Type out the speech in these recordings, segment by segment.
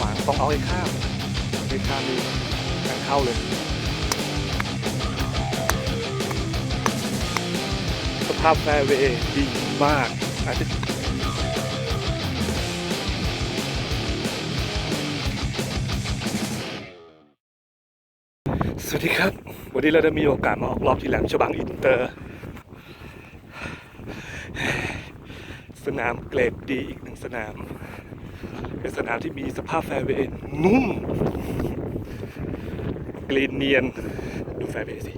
วางต้องเอาให้ข้ามให้ข้ามดีการเข้าเลย สภาพแฟร์เวย์ดีมากอาจจะสวัสดีครับ วันนี้เราได้มีโอกาสมาออกรอบที่แหลมฉบังอินเตอร์ สนามเกรดดีอีกหนึ่งสนาม เป็นสนามที่มีสภาพแฟร์เวย์นุ่ม กรีนเนียน ดูแฟร์เวย์สิ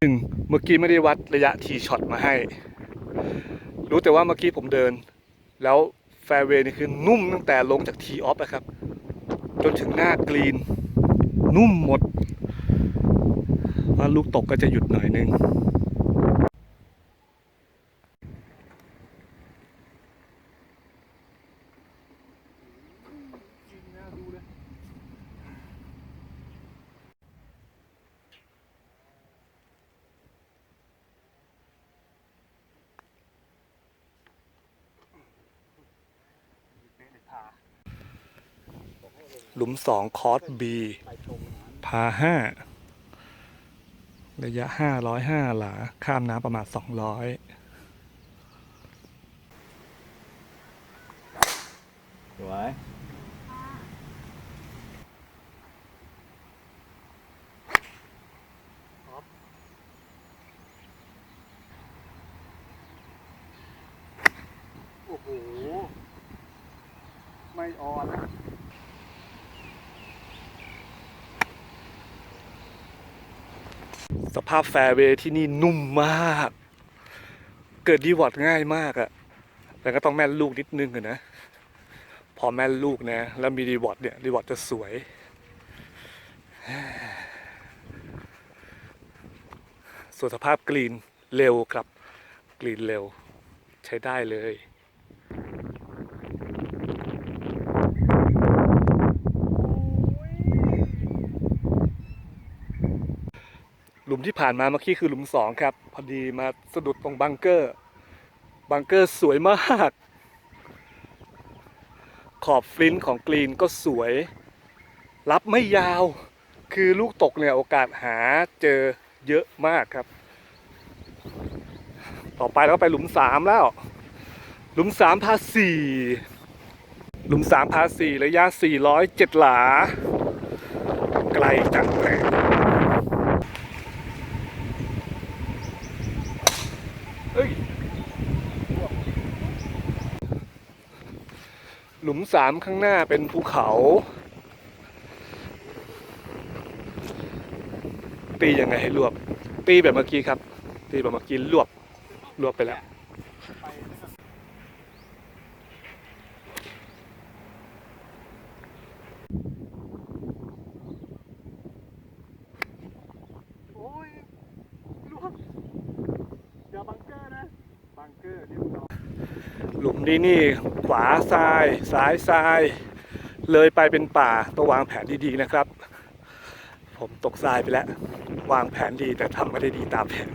หนึ่งเมื่อกี้ไม่ได้วัดระยะทีช็อตมาให้ รู้แต่ว่าเมื่อกี้ผมเดิน แล้วแฟร์เวย์นี่คือนุ่มตั้งแต่ลงจากทีออฟนะครับ จนถึงหน้ากรีน นุ่มหมดว่าลูกตกก็จะหยุดหน่อยนึง มสองคอร์สบีพาห้าระยะห้าร้อยห้าหลา ข้ามน้ำประมาณสองร้อย สวย โอ้โห ไม่ออนแล้วส ภาพแฟร์เวย์ที่นี่นุ่มมาก เกิดดีวอร์ดง่ายมากอะแต่ก็ต้องแม่นลูกนิดนึงนะ พอแม่นลูกนะ แล้วมีดีวอร์ดเนี่ยดีวอร์ดจะสวย ส่วนสภาพกรีนเร็วครับ กรีนเร็ว ใช้ได้เลย มที่ผ่านมาเมื่อกี้คือหลุมสองครับ พอดีมาสะดุดตรงบังเกอร์ บังเกอร์สวยมาก ขอบฟลินของกรีนก็สวย รับไม่ยาว คือลูกตกเนี่ยโอกาสหาเจอเยอะมากครับ ต่อไปเราก็ไปหลุมสามแล้ว หลุมสามพาสี่หลุมสามพาสี่ระยะสี่ร้อยเจ็ดหลา ไกลจังเลยเฮ้ย หลุม สามข้างหน้าเป็นภูเขา ตียังไงให้รวบ ตีแบบเมื่อกี้ครับ ตีแบบเมื่อกี้รวบรวบไปแล้ว โอ้ยลวกอย่าบังเกอร์นะ บังเกอร์เรียบร้อยหลุม นี่ขวาทรายซ้ายทราย เลยไปเป็นป่าต้องวางแผนดีๆนะครับ ผมตกทรายไปแล้ว วางแผนดีแต่ทำไม่ได้ดีตามแผน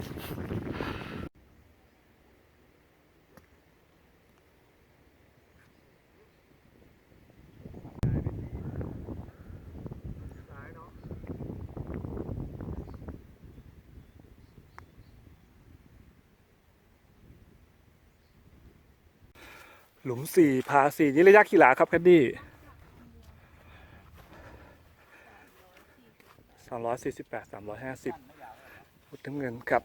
หลุมสี่พาสี่นี่ระยะกี่หลาครับแคดดี้สามร้อยสี่สิบแปดสามร้อยห้าสิบพุทธเงินครับ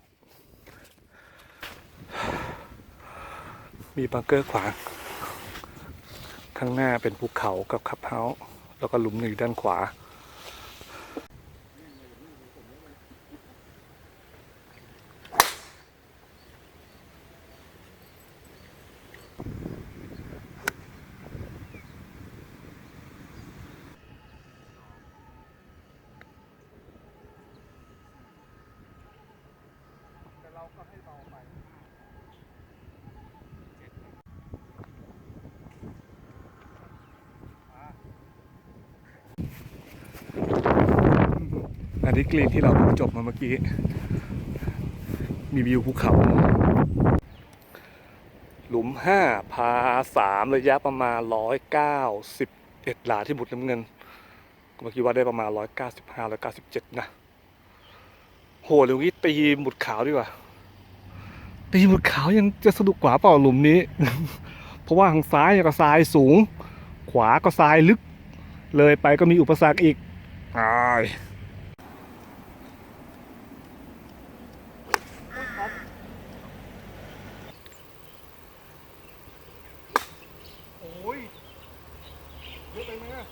มีบังเกอร์ขวาง ข้างหน้าเป็นภูเขากับขับเฮาส์แล้วก็หลุมหนึ่งด้านขวา แต่เราก็ให้เบาไป อันนี้กรีนที่เราจบมาเมื่อกี้ มีวิวภูเขา หลุมห้าพาสามระยะประมาณร้อยเก้าสิบเอ็ดหลาที่บุตรน้ำเงิน เมื่อกี้ว่าได้ประมาณร้อยเก้าสิบห้าร้อยเก้าสิบเจ็ดนะ โหเดี๋ยวนี้ตีหมุดขาวดีกว่า ตีหมุดขาวยังจะสนุกกว่าเปล่าหลุมนี้ เพราะว่าทางซ้ายก็ทรายสูง ขวาก็ทรายลึก เลยไปก็มีอุปสรรคอีกอายโอ้ยเยอะไปไหมอะ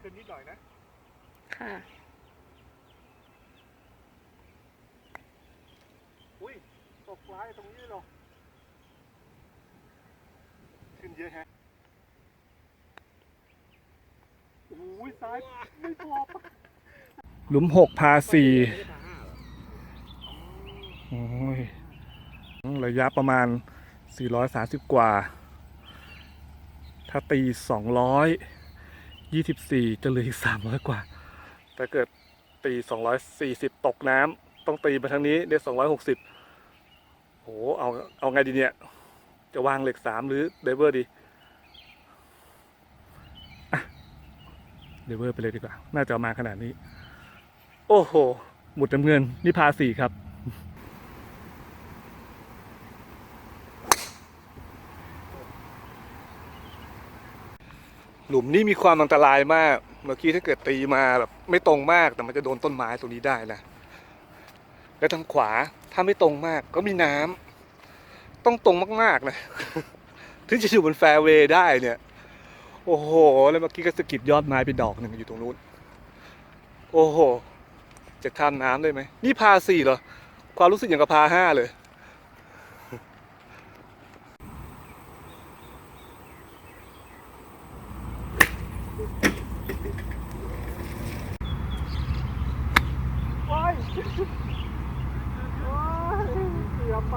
ขึ้นนิดหน่อยนะ ค่ะ อุ้ย ตกปลายตรงนี้เหรอ ขึ้ นเยอะแฮะโอ้ยซ้ายไม่พอปะหลุมหกพาสี่โอ้ยระยะประมาณ 430 กว่า ถ้าตี 224 จะเหลืออีก 300 กว่า ถ้าเกิดตี 240 ตกน้ำต้องตีไปทางนี้ ได้ 260โหเอาเอาไงดีเนี่ย จะวางเหล็ก3หรือเดเวอร์ดีเดเวอร์ไปเลยดีกว่า น่าจะมาขนาดนี้ โอ้โห หมุดน้ำเงินนี่พาสี่ครับ หลุมนี้มีความอันตรายมาก เมื่อกี้ถ้าเกิดตีมาแบบไม่ตรงมากแต่มันจะโดนต้นไม้ตรงนี้ได้นะ แล้วทางขวาถ้าไม่ตรงมากก็มีน้ำ ต้องตรงมากๆนะถึงจะอยู่บนแฟร์เวย์ได้เนี่ย โอ้โห แล้วเมื่อกี้ก็สกิดยอดไม้ไปดอกหนึ่งอยู่ตรงนู้น โอ้โห จะข้ามน้ำได้ไหม นี่พาสี่เหรอ ความรู้สึกอย่างกับพาห้าเลย ว้ายว้ายเสียไป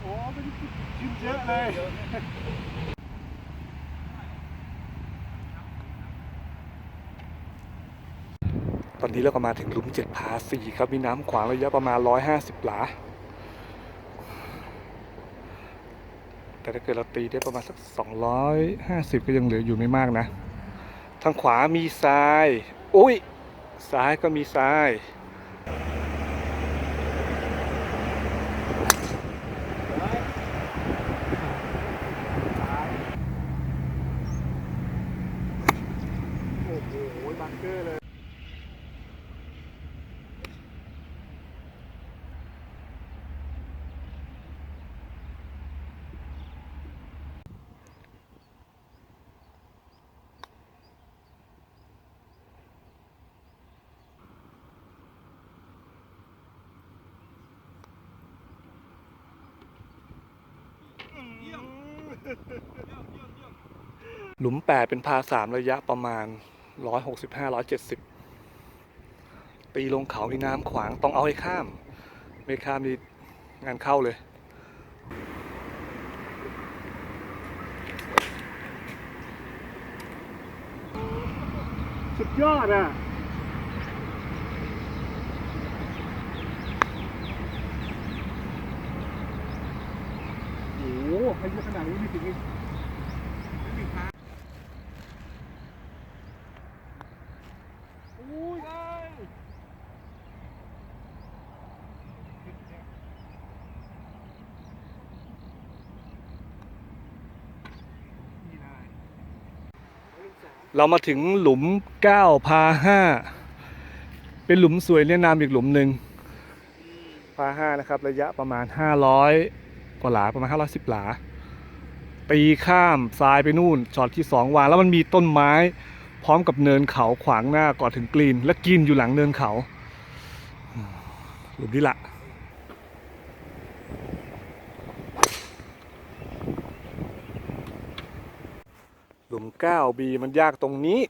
โอ้เป็นชิ้นเยอะเลย ตอ นนี้เราก็มาถึงหลุมเจ็ดพาสี่ครับ มีน้ำขวางระยะประมาณร้อยห้าสิบหลา แต่ถ้าเกิดเราตีได้ประมาณสักสองร้อยห้าสิบก็ยังเหลืออยู่ไม่มากนะ ทางขวามีทรายโอ้ยซ้ายก็มีทราย โอ้โห บังเกอร์เลย หลุมแปดเป็นพาสามระยะประมาณร้อยหกสิบห้าร้อยเจ็ดสิบตีลงเขามีน้ำขวางต้องเอาให้ข้าม ไม่ข้ามนี่งานเข้าเลยสุดยอดอะ โอายุขนาดนี้ไม่ถึงอีกโอ้ยเรามาถึงหลุมเก้าพาห้าเป็นหลุมสวยแนะนำอีกหลุมหนึ่งพาห้านะครับ ระยะประมาณห้าร้อยกว่าหลาประมาณห้าร้อยสิบหลา ตีข้ามซ้ายไปนู่นช็อตที่สองวาง แล้วมันมีต้นไม้ พร้อมกับเนินเขาขวางหน้าก่อนถึงกรีน และกรีนอยู่หลังเนินเขาหลุมนี้ละหลุม 9B มันยากตรงนี้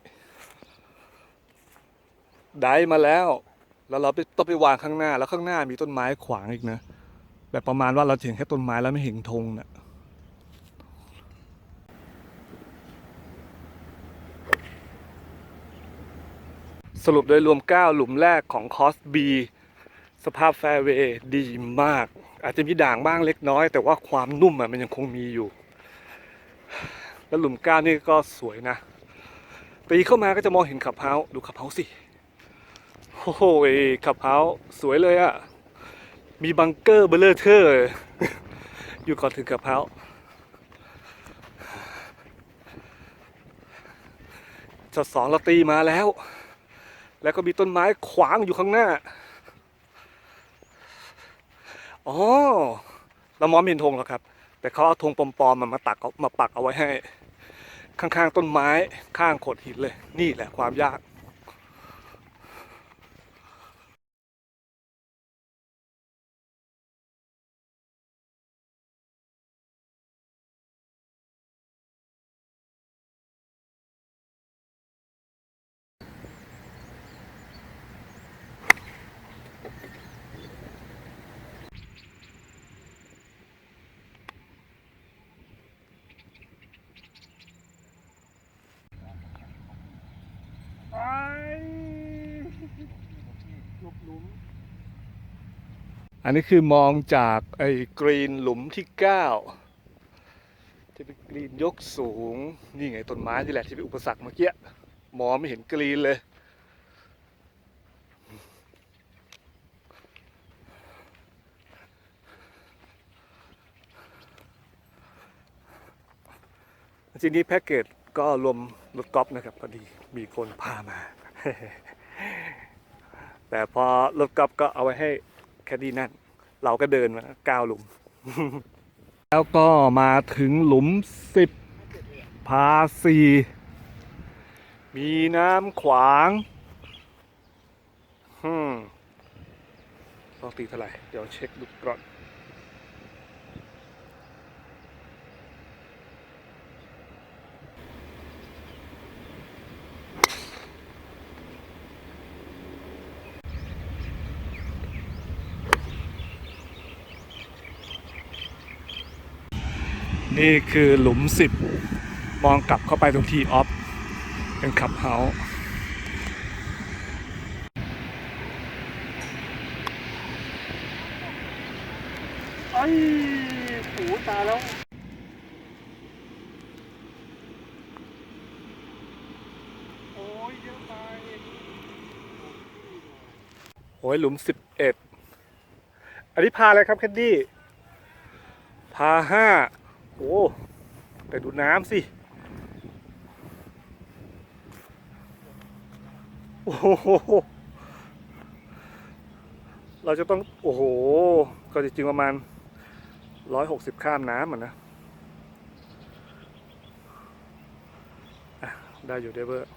ได้มาแล้ว แล้วเราต้องไปวางข้างหน้า แล้วข้างหน้ามีต้นไม้ขวางอีกนะ แบบประมาณว่าเราเห็นแค่ต้นไม้แล้วไม่เห็นธงน่ะ สรุปโดยรวม 9 หลุมแรกของคอส B สภาพแฟร์เวย์ดีมาก อาจจะมีด่างบ้างเล็กน้อย แต่ว่าความนุ่มมันยังคงมีอยู่ แล้วหลุม9นี่ก็สวยนะตีเข้ามาก็จะมองเห็นขับเฮาดูขับเฮาสิโอ้โหขับเฮาสวยเลยอะมีบังเกอร์เบลเลอร์เทอร์ อยู่ก่อนถึงขับเฮาส์ช็อตสองเราตีมาแล้ว แล้วก็มีต้นไม้ขวางอยู่ข้างหน้า อ๋อ เรามองไม่เห็นธงหรอกครับ แต่เขาเอาธงปลอมๆมามาตักมาปักเอาไว้ให้ ข้างๆต้นไม้ข้างโขดหินเลย นี่แหละความยาก อันนี้คือมองจากไอ้กรีนหลุมที่9จะเป็นกรีนยกสูง นี่ไงต้นไม้ที่แหละที่เป็นอุปสรรคเมื่อกี้มองไม่เห็นกรีนเลยทีนี้แพ็กเกจก็รวมรถกอล์ฟนะครับพอดีมีคนพามา แต่พอรถกอล์ฟก็เอาไว้ให้แคดดี้นั่นเราก็เดินมาเก้าหลุม แล้วก็มาถึงหลุมสิบพาสีมีน้ำขวางฮึมต้องตีเท่าไหร่ เดี๋ยวเช็คดูก่อน นี่คือหลุมสิบมองกลับเข้าไปตรงทีออฟ เป็นขับเฮาส์ไอ้หูตาแล้วโอ้ยเยอะไปโอ้ยหลุมสิบเอ็ดอันนี้พาอะไรครับแคดดี้ พาห้า โอ้แต่ดูน้ำสิ โอ้โห เราจะต้อง โอ้โห ก็จริงๆประมาณร้อยหกสิบข้ามน้ำอะนะอะได้อยู่เดเวอร์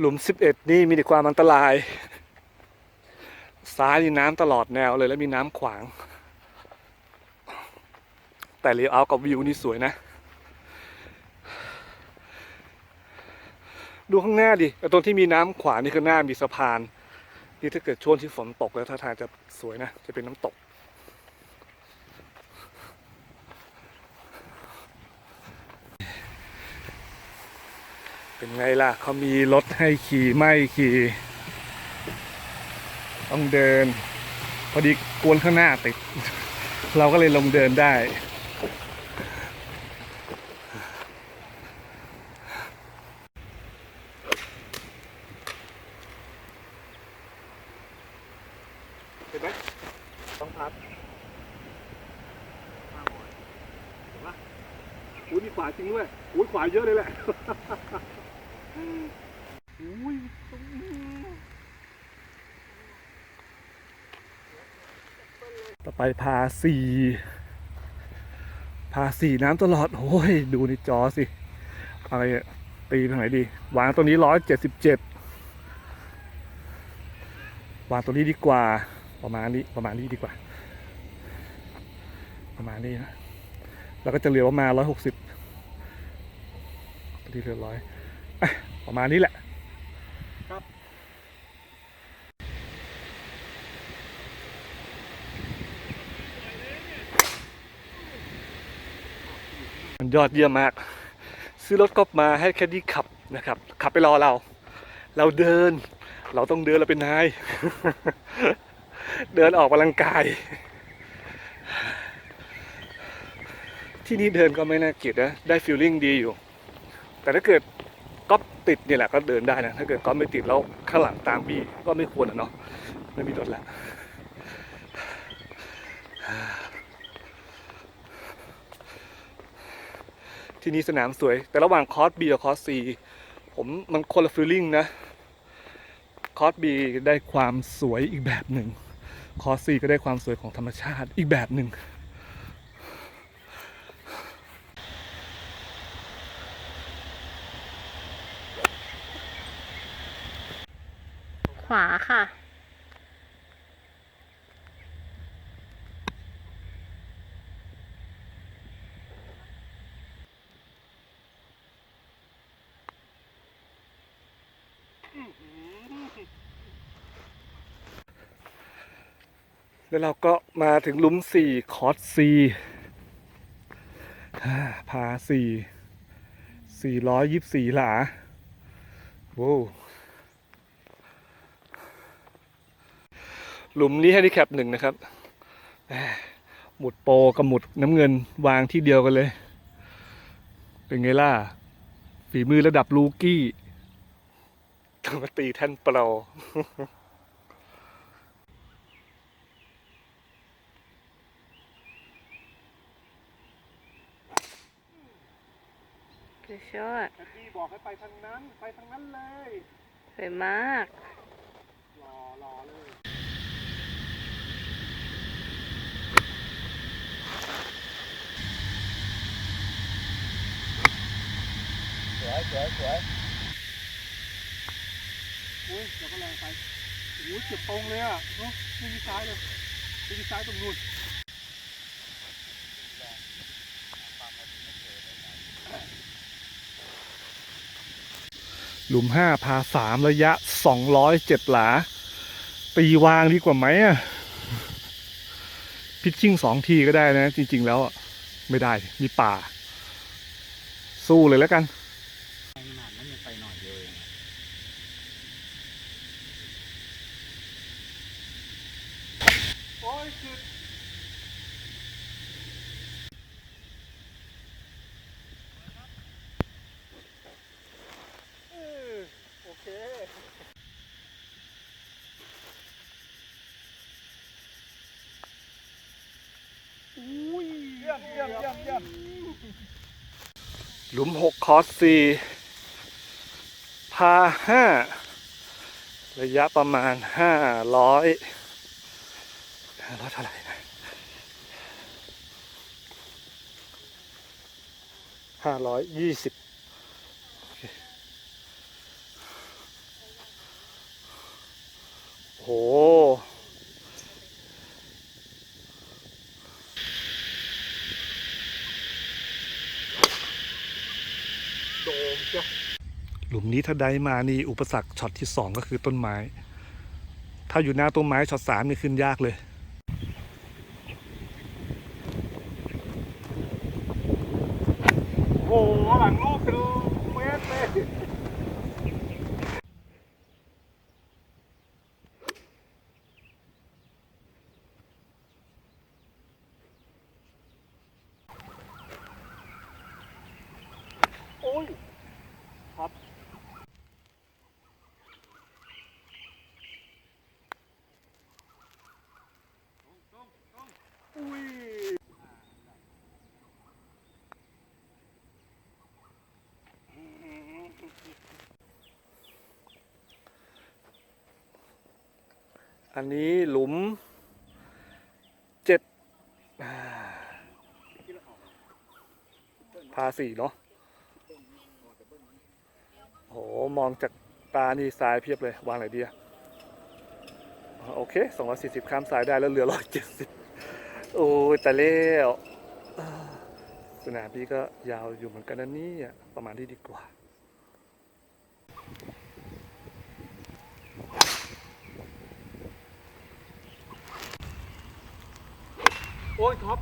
หลุม 11 นี่มีแต่ความอันตราย ซ้ายนี่น้ำตลอดแนวเลยแล้วมีน้ำขวาง แต่เลี้ยวเอากับวิวนี่สวยนะ ดูข้างหน้าดิตรงที่มีน้ำขวางนี่ข้างหน้ามีสะพาน นี่ถ้าเกิดช่วงที่ฝนตกแล้วท่าทางจะสวยนะ จะเป็นน้ำตก เป็นไงล่ะเขามีรถให้ขี่ไม่ขี่ ต้องเดิน พอดีกวนข้างหน้าติด เราก็เลยลงเดินได้ เห็นไหมต้องพัดเห็นปะอุ้ยมีขวาจริงด้วยอุ้ยขวาเยอะเลยแหละ อุ้ย ต่ อไปพาสี่พาสี่น้ำตลอด โอ้ย ดูในจอสิ อะไรตีทางไหนดี วางตัวนี้ร้อยเจ็ดสิบเจ็ดวางตัวนี้ดีกว่า ประมาณนี้ ประมาณนี้ดีกว่า ประมาณนี้นะ แล้วก็จะเหลือประมาณร้อยหกสิบตัวนี้เหลือร้อยประมาณนี้แหละ ยอดเยี่ยมมาก ซื้อรถก๊อฟมาให้แคดดี้ขับนะครับ ขับไปรอเรา เราเดิน เราต้องเดินเราเป็นนาย เดินออกกำลังกาย ที่นี่เดินก็ไม่น่าเกลียดนะ ได้ฟิลลิ่งดีอยู่ แต่ถ้าเกิดก๊อฟติดเนี่ยแหละก็เดินได้นะ ถ้าเกิดก๊อฟไม่ติดแล้วข้างหลังตามบี้ก็ไม่ควรอะเนาะไม่มีรถแล้ว ที่นี่สนามสวย แต่ระหว่างคอร์ส B กับคอร์ส C ผมมันคนละฟีลลิ่งนะ คอร์ส B ได้ความสวยอีกแบบหนึ่ง คอร์ส C ก็ได้ความสวยของธรรมชาติอีกแบบหนึ่งขวาค่ะ แล้วเราก็มาถึงลุม4คอร์ส C อ่าพา4 424หลาโว้วหลุมนี้แฮนดิแคปหนึ่งนะครับ หมุดโปกับหมุดน้ำเงินวางที่เดียวกันเลย เป็นไงล่ะ ฝีมือระดับลูกี้ต้องมาตีแท่นโปรสุ ดยอดพี่บอกให้ไปทางนั้น ไปทางนั้นเลย สวยมาก รอรอเลย สวยสวยสวยอุ้ยเราก็แรงไปโอ้ยเจ็บตรงเลยอะเนาะไม่มีซ้ายเลยไม่มีซ้ายตรงนู้น หลุมห้าพาสามระยะสองร้อยเจ็ดหลา ตีวางดีกว่าไหมอะพิชชิ่งสองทีก็ได้นะ จริง ๆ แล้วไม่ได้มีป่า สู้เลยแล้วกันโอ้ยจุดโอเค อุ้ยเยี่ยมเยี่ยมเยี่ยมเยี่ยม หลุมหกคอร์สสี่พาห้าระยะประมาณห้าร้อยห้าร้อยเท่าไหร่นะห้าร้อยยี่สิบโอ้โห โดมจ้ะ หลุมนี้ถ้าได้มานี่อุปสรรคช็อตที่สองก็คือต้นไม้ ถ้าอยู่หน้าต้นไม้ช็อตสามนี่ขึ้นยากเลย โอ้โหหลังลูกเป็นเมตรเลยโอ้ยครับ อุ้ย อันนี้หลุมเจ็ดพาสี่เนาะโหมองจากตานี่ซ้ายเพียบเลยวางไหนดีอะอ่าโอเค 240 ข้ามซ้ายได้แล้วเหลือ 170 โอ้ยแต่เล้วสนามพี่ก็ยาวอยู่เหมือนกันนะนี่ประมาณที่ดีกว่า โอ้ยท็อป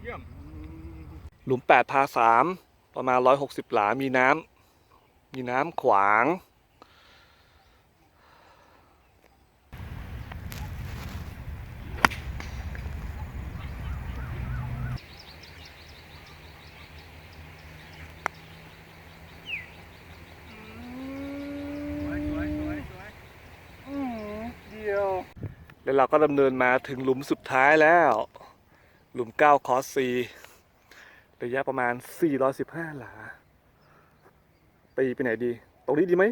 เยี่ยม หลุมแปดพาสามประมาณร้อยหกสิบหลา มีน้ำ มีน้ำขวาง สวยสวยสวยสวย เดียว แล้วเราก็ดำเนินมาถึงหลุมสุดท้ายแล้ว หลุมเก้าคอสซีระยะประมาณ 415 หลา ตีไปไหนดี ตรงนี้ดีไหม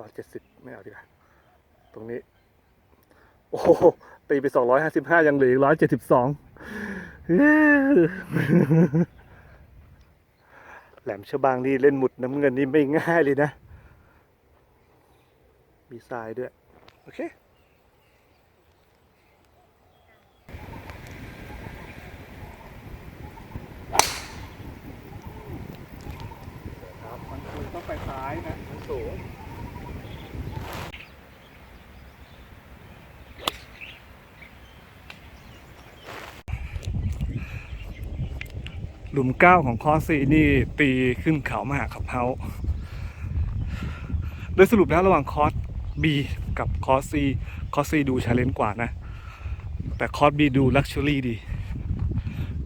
ร้อยเจ็ดสิบไม่เอาดีกว่า ตรงนี้ โอ้โตีไป255ยังเหลืออีก172แหลมฉบังนี่เล่นหมุดน้ำเงินนี่ไม่ง่ายเลยนะ มีทรายด้วย โอเค ครับ มันคือ ต้องไปซ้ายนะมันสูงหลุมเก้าของคอร์สซีนี่ตีขึ้นเขามาหาขับเฮาโดยสรุปแล้วระหว่างคอร์ส B กับคอร์ส C คอร์ส C ดูชาเลนจ์กว่านะ แต่คอร์ส B ดูลักชัวรี่ดี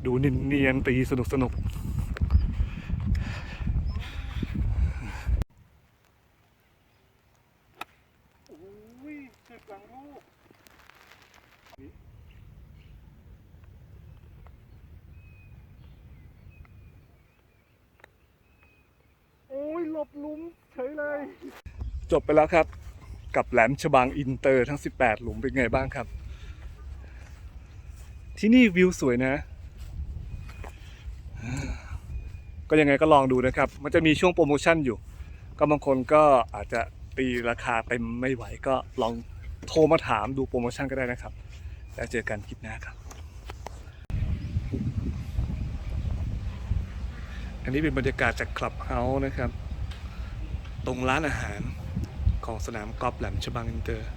ดูเนียนๆตีสนุกสนุกโอ้ยเจ็บหลังลูกโอ้ย หลบลุมเฉยเลย จบไปแล้วครับ กับแหลมฉบังอินเตอร์ทั้ง 18 หลุมเป็นไงบ้างครับ ที่นี่วิวสวยนะ ก็ยังไงก็ลองดูนะครับ มันจะมีช่วงโปรโมชั่นอยู่ ก็บางคนก็อาจจะตีราคาเต็มไม่ไหวก็ลองโทรมาถามดูโปรโมชั่นก็ได้นะครับ แล้วเจอกันคลิปหน้าครับ อันนี้เป็นบรรยากาศจากคลับเฮาส์นะครับ ตรงร้านอาหารของสนามกอล์ฟแหลมฉบังอินเตอร์